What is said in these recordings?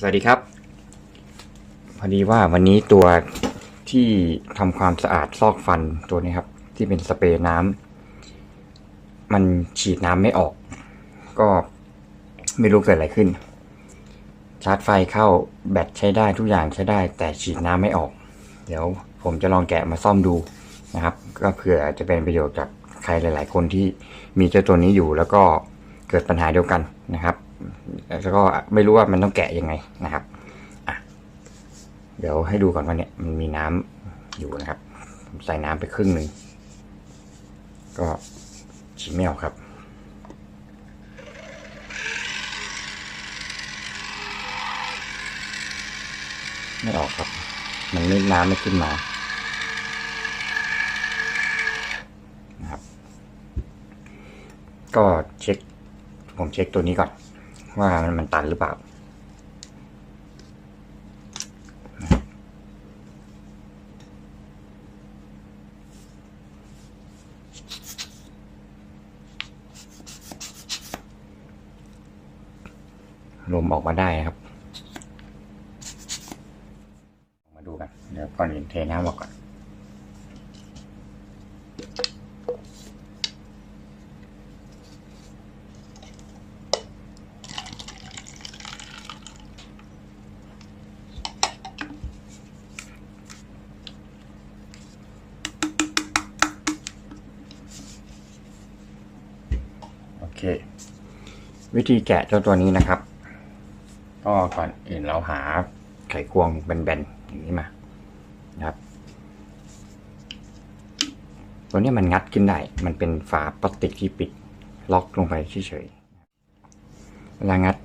สวัสดีครับ พอดีว่าวันนี้ตัวที่ทำความสะอาดซอกฟันตัวนี้ครับ ที่เป็นสเปรย์น้ำมันฉีดน้ำไม่ออก ก็ไม่รู้เกิดอะไรขึ้น ชาร์จไฟเข้าแบตใช้ได้ทุกอย่างใช้ได้ แต่ฉีดน้ำไม่ออก เดี๋ยวผมจะลองแกะมาซ่อมดูนะครับ ก็เผื่อจะเป็นประโยชน์กับใครหลาย ๆ คนที่มีเจ้าตัวนี้อยู่แล้วก็เกิดปัญหาเดียวกันนะครับ แล้วก็ไม่รู้ว่ามันต้องแกะยังไงนะครับอะเดี๋ยวให้ดูก่อนว่าเนี่ยมันมีน้ำอยู่นะครับผมใส่น้ำไปครึ่งหนึ่งก็ฉีดไม่ออกครับไม่ออกครับ มันไม่น้ำไม่ขึ้นมานะครับ ก็เช็ค ผมเช็คตัวนี้ก่อน ว่ามันตันหรือเปล่า ลมออกมาได้ครับ มาดูกัน เดี๋ยวก่อนอื่นเทน้ำออกก่อน ธีแกะเจ้าตัวนี้นะครับ ก็ก่อนอื่นเราหาไขควงแบนๆอย่างนี้มานะครับ ตัวนี้มันงัดขึ้นได้ มันเป็นฝาพลาสติกที่ปิดล็อกลงไปเฉยๆเวลางัด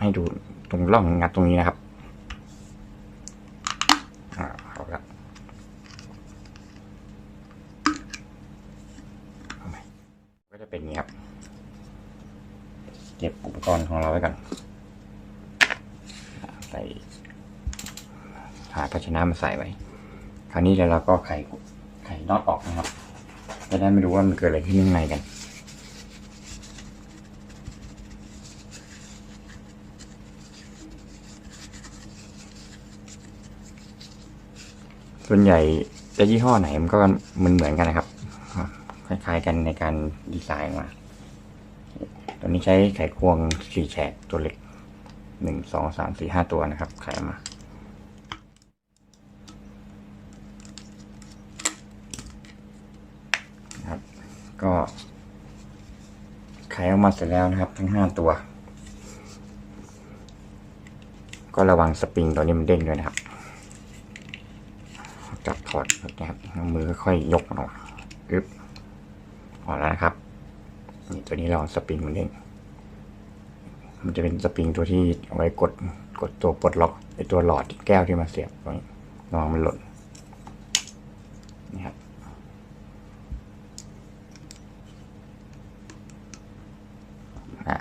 ให้ดูตรงร่องงัดตรงนี้นะครับอ่าเอาละเอาใหม่ก็จะเป็นอย่างนี้ครับ เก็บอุปกรณ์ของเราไว้ก่อน ใส่หาภาชนะมาใส่ไว้ คราวนี้เดี๋ยวเราก็ไขไขน็อตออกนะครับจะได้ไม่รู้ว่ามันเกิดอะไรขึ้นข้างในกันส่วนใหญ่จะยี่ห้อไหนมันก็มันเหมือนกันนะครับ คล้ายๆกันในการดีไซน์มาตัวนี้ใช้ไขควงสี่แฉกตัวเล็กหนึ่งสองสามสี่ห้าตัวนะครับไขออกมา ครับ ก็ ไขออกมาเสร็จแล้วนะครับ ทั้งห้าตัว ก็ระวังสปริงตัวนี้มันเด้งด้วยนะครับ จับถอดนะครับมือค่อยยกมันออกอึ๊บออกแล้วนะครับนี่ตัวนี้เราสปริงมันเด้งมันจะเป็นสปริงตัวที่เอาไว้กดกดตัวปลดล็อกไอตัวหลอดแก้วที่มาเสียบตรงนี้ระวังมันหล่นนี่ครับอ่า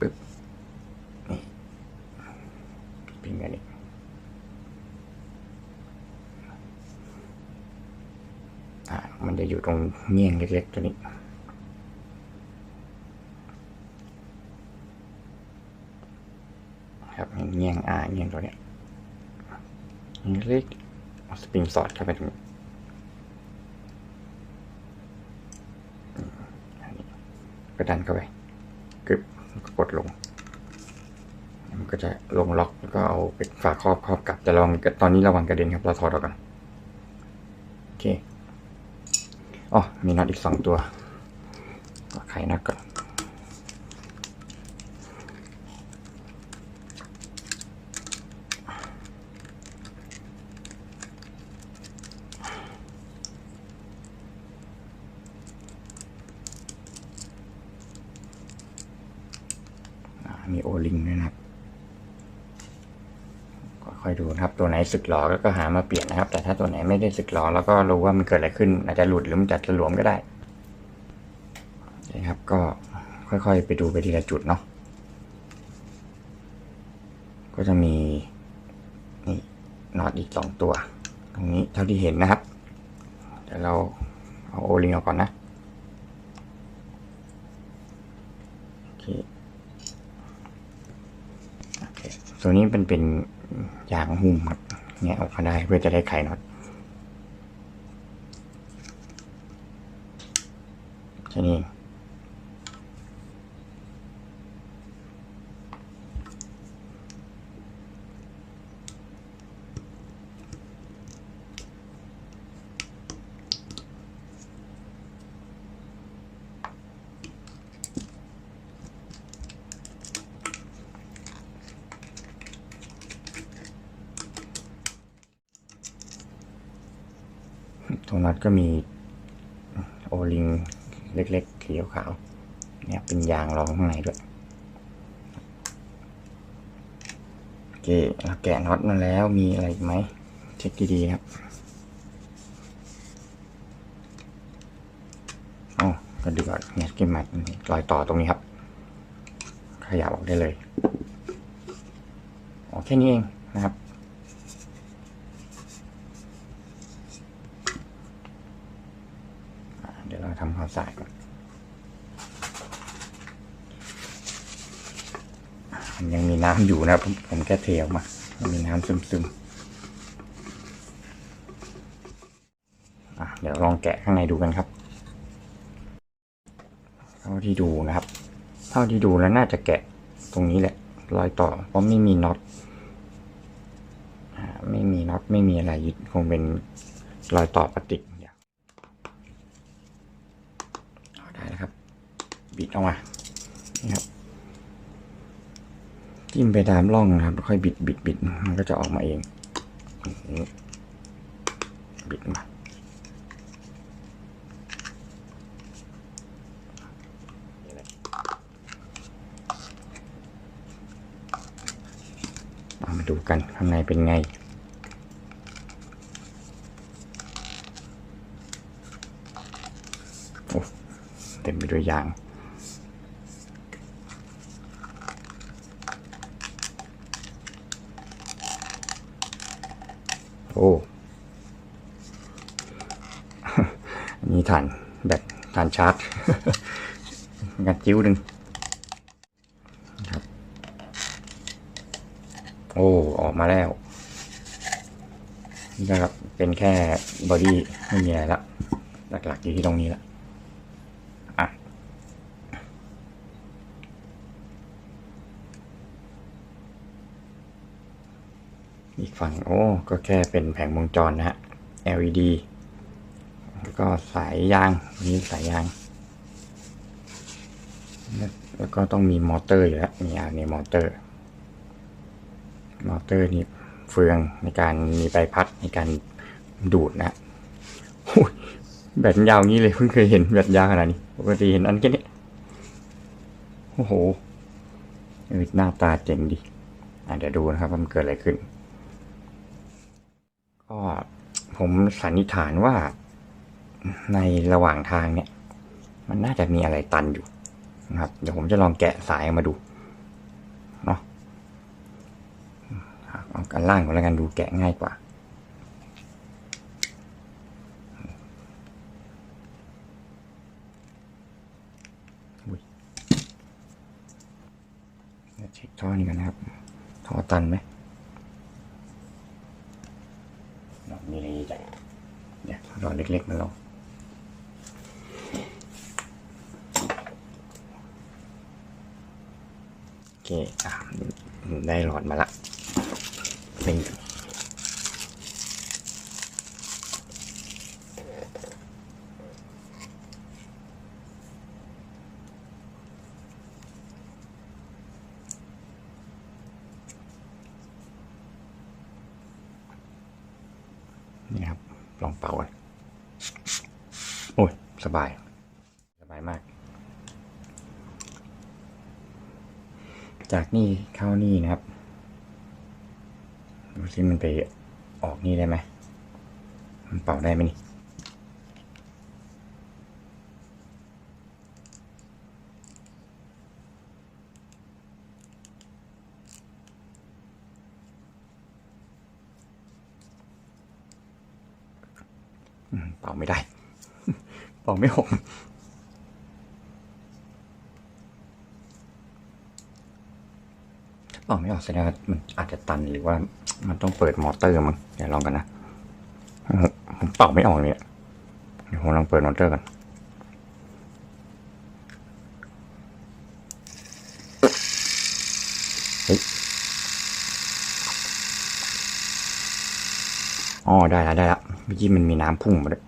ปึ๊บนี่สปริงอันนี้อ่ามันจะอยู่ตรง เงี้ยงเล็กๆตัวนี้ ครับเงียงอ่าเงียงตัวเนี้ยเล็กเอาสปริงสอดเข้าไปตรงนี้ก็ดันเข้าไปกึบก็กดลง มันก็จะลงล็อกแล้วก็เอาเป็นฝาครอบครอบกลับแต่ระวังตอนนี้ระวังกระเด็นครับเราถอดออกก่อนโอเค อ๋อมีน็อตอีกสองตัวไขน็อตก่อนมีโอลิงด้วยนะครับ อยดูนะครับ ตัวไหนสึกหรอก็หามาเปลี่ยนนะครับ แต่ถ้าตัวไหนไม่ได้สึกหรอแล้วก็รู้ว่ามันเกิดอะไรขึ้น อาจจะหลุดหรือมันจะหลวมก็ได้นะครับ ก็ค่อยๆ ไปดูไปทีละจุดเนาะก็จะมีนี่น็อตอีกสองตัว ตรงนี้เท่าที่เห็นนะครับเดี๋ยวเราเอาโอลิงออกก่อนนะโอเคตัวนี้เป็นเป็น ยางหุ้มครับแงะออกมาได้เพื่อจะได้ไขน็อตใช่นี่ เองตรงน็อตก็มีโอลิงเล็กๆสียวขาวเนี่ยเป็นยางรองข้างในด้วยโอเคเราแกะน็อตมาแล้วมีอะไรไหมเช็คดีๆครับอ๋อกระเดือกเนี่ยกินมัดรอยต่อตรงนี้ครับ ขยับออกได้เลยอ๋อแค่นี้เองนะครับ เดี๋ยวเราทำความ สาดก่อนมันยังมีน้ำอยู่นะผมผมแค่เทออกมามันมีน้ำซึมๆอะเดี๋ยวลองแกะข้างในดูกันครับ เท่าที่ดูนะครับ เท่าที่ดูแล้วน่าจะแกะตรงนี้แหละ รอยต่อเพราะไม่มีน็อตไม่มีน็อตไม่มีอะไรยึดคงเป็นรอยต่อปฏิกอย่าง เอาได้แล้วครับ บิด ออกมานี่ครับจิ้มไปตามร่องนะครับ ค่อยบิดบิดบิดมันก็จะออกมาเองบิดมาเอามาดูกันข้างในเป็นไงโอ้เต็มไปด้วยยาง โอ้ อันนี้ฐานแบตฐาน ชาร์จงัดจิ้วหนึ่งครับ โอ้ ออกมาแล้วนี่นะครับ เป็นแค่บอดี้ไม่มีอะไรละ หลักๆอยู่ที่ตรงนี้ละอะอีกฝั่ง โอ้ ก็แค่เป็นแผงวงจรนะฮะ LED แล้วก็สายยางนี่สายยาง แล้วก็ต้องมีมอเตอร์อยู่แล้วมีอ่านี่มอเตอร์ มอเตอร์นี่เฟืองในการมีใบพัดในการดูดนะแบตยาวงี้เลยเพิ่งเคยเห็นแบตยาวขนาดนี้ปกติเห็นอันแค่นี้โอ้โหหน้าตาเจ๋งดีเดี๋ยวดูนะครับว่ามันเกิดอะไรขึ้น ก็ผมสันนิษฐานว่า ในระหว่างทางเนี่ย มันน่าจะมีอะไรตันอยู่นะครับ เดี๋ยวผมจะลองแกะสายออกมาดูเนาะเอากันล่างก่อนแล้วกันดูแกะง่ายกว่าอุ๊ยเดี๋ยวเช็คท่อนี้กันนะครับ ท่อตันไหมลองมีอะไรจ้ะเนี่ยรอยเล็กๆมาลอง อเคอะได้หลอดมาละนี่งนี่ครับ ลองเป่ากันโอ้ย สบาย สบายมาก จากนี่เข้านี่นะครับ ดูสิมันไปออกนี่ได้ไหมมันเป่าได้ไหมนี่เป่าไม่ได้ เป่าไม่ออก อ๋อไม่ออกแสดงว่ามันอาจจะตันหรือว่ามันต้องเปิดมอเตอร์มั้งเดี๋ยวลองกันนะผมเป่าไม่ออกเลยอะเดี๋ยวผมลองเปิดมอเตอร์กันอ๋อได้แล้วได้แล้วเมื่อกี้มันมีน้ำพุ่งมาด้วย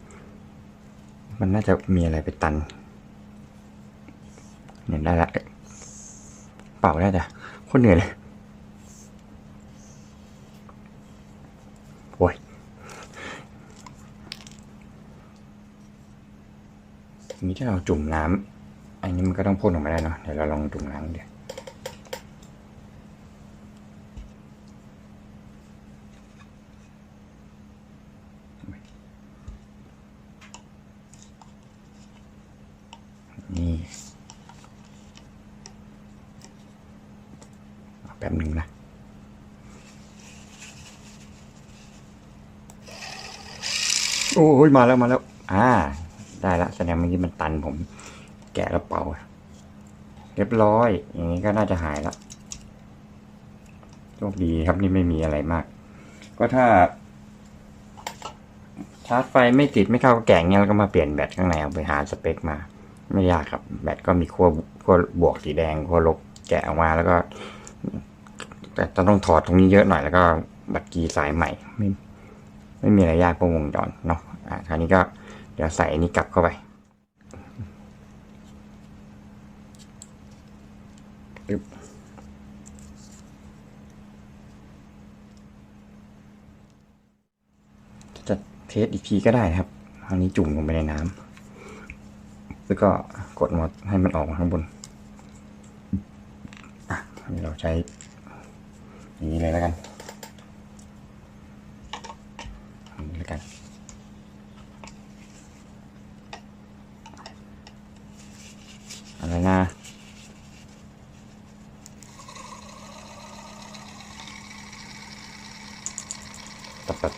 มันน่าจะมีอะไรไปตันเนี่ยได้แล้วเป่าได้แต่โคตรเหนื่อยเลย โอ้ยทีนี้ถ้าเราจุ่มน้ำอันนี้มันก็ต้องพ่นออกมาได้เนาะเดี๋ยวเราลองจุ่มน้ำเดี๋ยวนี่เอาแป๊บหนึ่งนะ โอ้ ยมาแล้วมาแล้ว อ่า ได้ละแสดงเมื่อกี้มันตันผม แกะกระเป๋าเรียบร้อย อย่างนี้ก็น่าจะหายละโชคดีครับนี่ไม่มีอะไรมาก ก็ถ้า ชาร์จไฟไม่ติดไม่เข้าแกะเงี้ยแล้วก็มาเปลี่ยนแบตข้างในเอาไปหาสเปคมา ไม่ยากครับ แบตก็มีขั้วขั้วบวกสีแดงขั้วลบแกะออกมาแล้วก็ แต่ต้องถอดตรงนี้เยอะหน่อยแล้วก็บัตรกีสายใหม่ไม่ ไม่มีอะไรยากพวกวงจรเนาะอ่าคราวนี้ก็เดี๋ยวใส่อันนี้กลับเข้าไปจะเทสอีกทีก็ได้นะครับอันนี้จุ่มลงไปในน้ำแล้วก็กดมอดให้มันออกมาข้างบนอะเราใช้อย่างนี้เลยแล้วกัน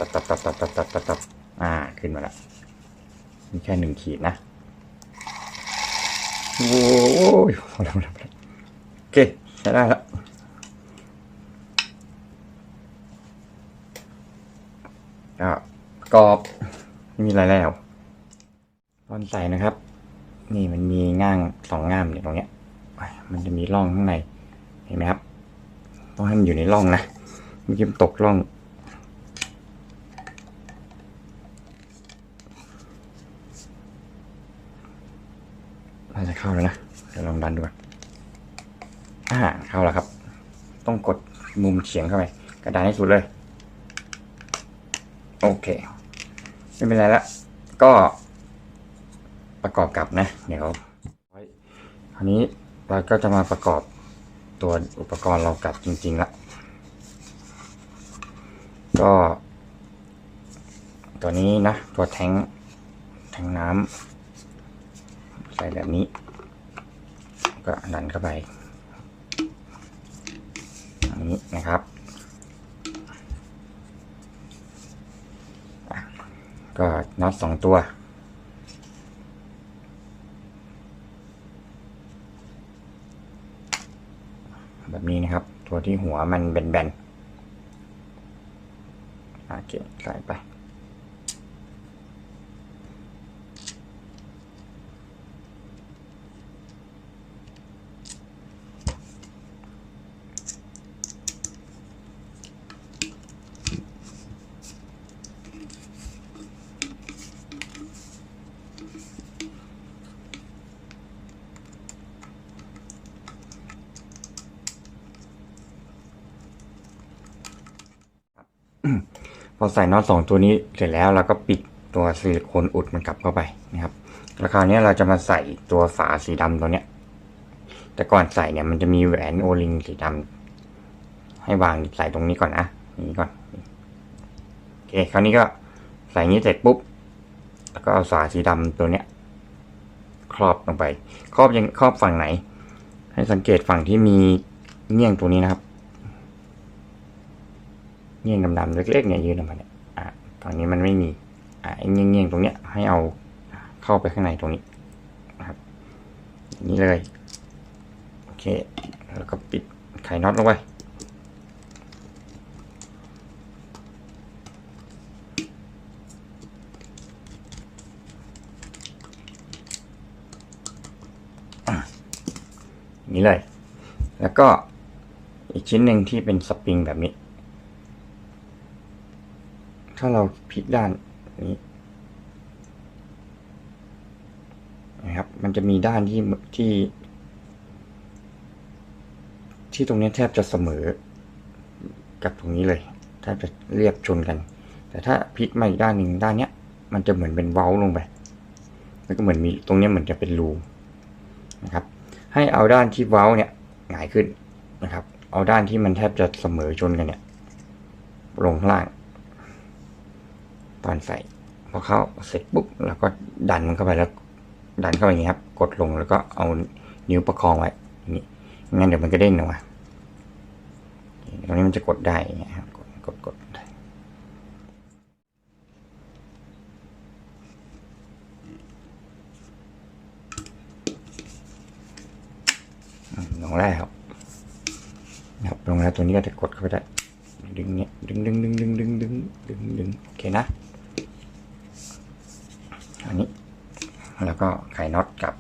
บตับตับตับตับตับตับตับอ่า ขึ้นมาละมีแค่หนึ่งขีดนะ โอ้ยโอเค ใช้ได้แล้วก็กรอบไม่มีอะไรแล้วตอนใส่นะครับ นี่มันมีง่างสองง่ามอยู่ตรงเนี้ย มันจะมีร่องข้างใน เห็นไหมครับ ต้องให้มันอยู่ในร่องนะ ไม่ยิ้มตกร่อง เข้าแล้วนะเดี๋ยวลองดันดูก่อนอ่าเข้าแล้วครับ ต้องกดมุมเฉียงเข้าไปกระดานให้สุดเลย โอเค ไม่เป็นไรละก็ประกอบกับนะ เดี๋ยวคราวนี้เราก็จะมาประกอบตัวอุปกรณ์เรากับจริงๆละก็ ตัวนี้นะ ตัวแทงแทงน้ำใส่แบบนี้ ก็ดันเข้าไปอย่างนี้นะครับก็น็อตสองตัว แบบนี้นะครับ ตัวที่หัวมันแบนๆโอเคใส่ไป พอใส่น็อตสองตัวนี้เสร็จแล้วเราก็ปิดตัวซิลิโคนอุดมันกลับเข้าไปนะครับแล้วคราวนี้เราจะมาใส่ตัวฝาสีดำตัวเนี้ย แต่ก่อนใส่เนี่ยมันจะมีแหวนโอลิงสีดำให้วางใส่ตรงนี้ก่อนนะนี่ก่อนโอเคคราวนี้ก็ใส่นี้เสร็จปุ๊บ แล้วก็เอาฝาสีดำตัวเนี้ย ครอบลงไป ครอบยังครอบฝั่งไหน ให้สังเกตฝั่งที่มีเงี้ยงตัวนี้นะครับ เงี้ยงดำๆเล็กๆเนี่ยยืดออกมาเนี่ยอะตอนนี้มันไม่มีอะไอ้เงี้ยงๆตรงเนี้ยให้เอาเข้าไปข้างในตรงนี้ครับอย่างนี้เลยโอเคแล้วก็ปิดไขน็อตลงไปนี่เลย แล้วก็อีกชิ้นหนึ่งที่เป็นสปริงแบบนี้ ถ้าเราพลิกด้านนี้นะครับ มันจะมีด้านที่ที่ ที่ตรงนี้แทบจะเสมอ กับตรงนี้เลยแทบจะเรียบชนกัน แต่ถ้าพลิกมาอีกด้านหนึ่งด้านเนี้ย มันจะเหมือนเป็นเว้าลงไป แล้วก็เหมือนมีตรงนี้เหมือนจะเป็นรูนะครับ ให้เอาด้านที่เว้าเนี่ยหงายขึ้นนะครับ เอาด้านที่มันแทบจะเสมอชนกันเนี่ย ลงข้างล่าง ตอนใส่ พอเขาเสร็จปุ๊บแล้วก็ดันมันเข้าไปแล้ว ดันเข้าไปอย่างนี้ครับ กดลงแล้วก็เอานิ้วประคองไว้นี้งั้นเดี๋ยวมันก็เด้งออกมาตรงนี้มันจะกดได้อย่างเงี้ยครับกดกดกดลงแล้วครับลงแล้วตัวนี้ก็จะกดเข้าไปได้ดึงเนี่ยดึงดึงดึงดึงดึงดึงดึงดึงโอเคนะ อันนี้ แล้วก็ไขน็อตกับ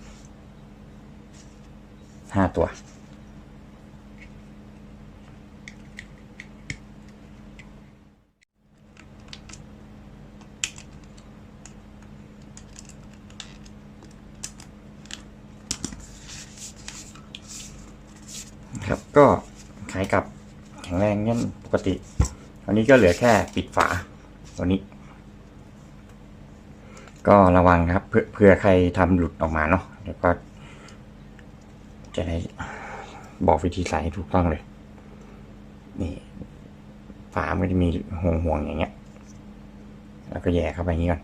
ห้าตัว ครับก็ขายกับแข็งแรงเงี้ยปกติอันนี้ก็เหลือแค่ปิดฝาตัวนี้ ก็ระวังครับเพื่อเผื่อใครทำหลุดออกมาเนาะเดี๋ยวก็จะได้บอกวิธีใส่ให้ถูกต้องเลย นี่ ฝามันก็จะมีห่วงห่วงอย่างเงี้ย แล้วก็แย่เข้าไปงนี้ก่อน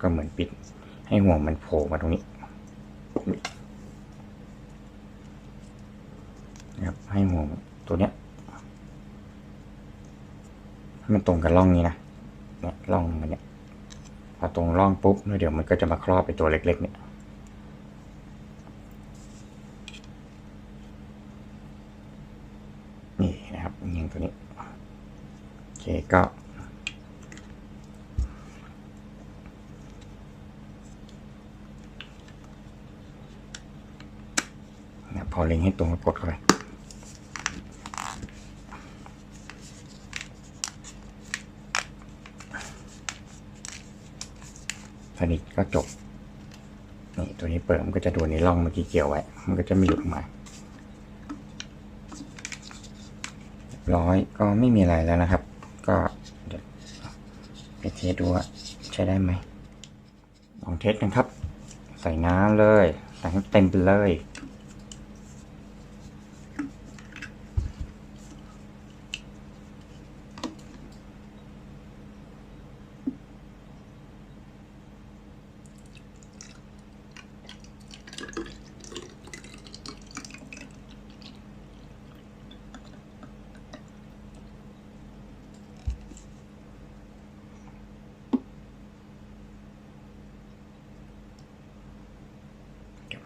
ก็เหมือนปิด ให้ห่วงมันโผล่มาตรงนี้นะครับ ให้ห่วงตัวเนี้ยให้มันตรงกับร่องนี้นะเนี่ยร่องมันเนี่ย พอตรงร่องปุ๊บแล้วเดี๋ยวมันก็จะมาครอบไปตัวเล็ก ๆ เนี่ยนี่นะครับยิงตัวนี้โอเคก็พอเล็งให้ตรงก็กดเข้าไป สนิทก็จบนี่ตัวนี้เปิดมันก็จะโดนในร่องเมื่อกี้เกี่ยวไว้ มันก็จะไม่หลุดออกมาร้อยก็ไม่มีอะไรแล้วนะครับ ก็เดี๋ยวไปเทสดูว่าใช้ได้ไหมลองเทสกันครับ ใส่น้ำเลยใส่ให้เต็มไปเลย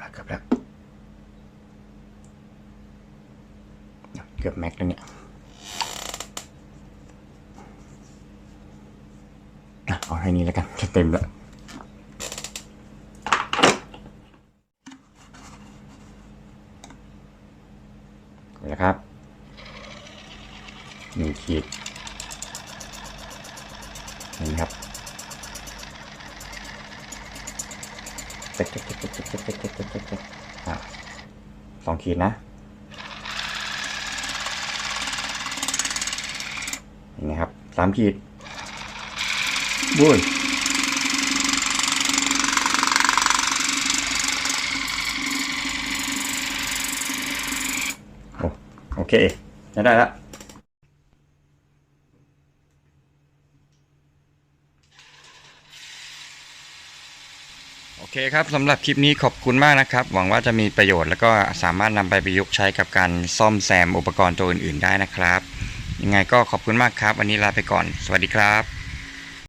แล้วเกือบแล้วเกือบแม็กแล้วเนี่ยเอาให้นี้แล้วกันจะเต็มแล้วามขีดบุ้ยโอโอเคจะได้แล้วโอเคครับสำหรับคลิปนี้ขอบคุณมากนะครับ หวังว่าจะมีประโยชน์แล้วก็สามารถนำไปประยุกต์ใช้กับการซ่อมแซมอุปกรณ์ตัวอื่นๆได้นะครับ ยังไงก็ขอบคุณมากครับ วันนี้ลาไปก่อน สวัสดีครับ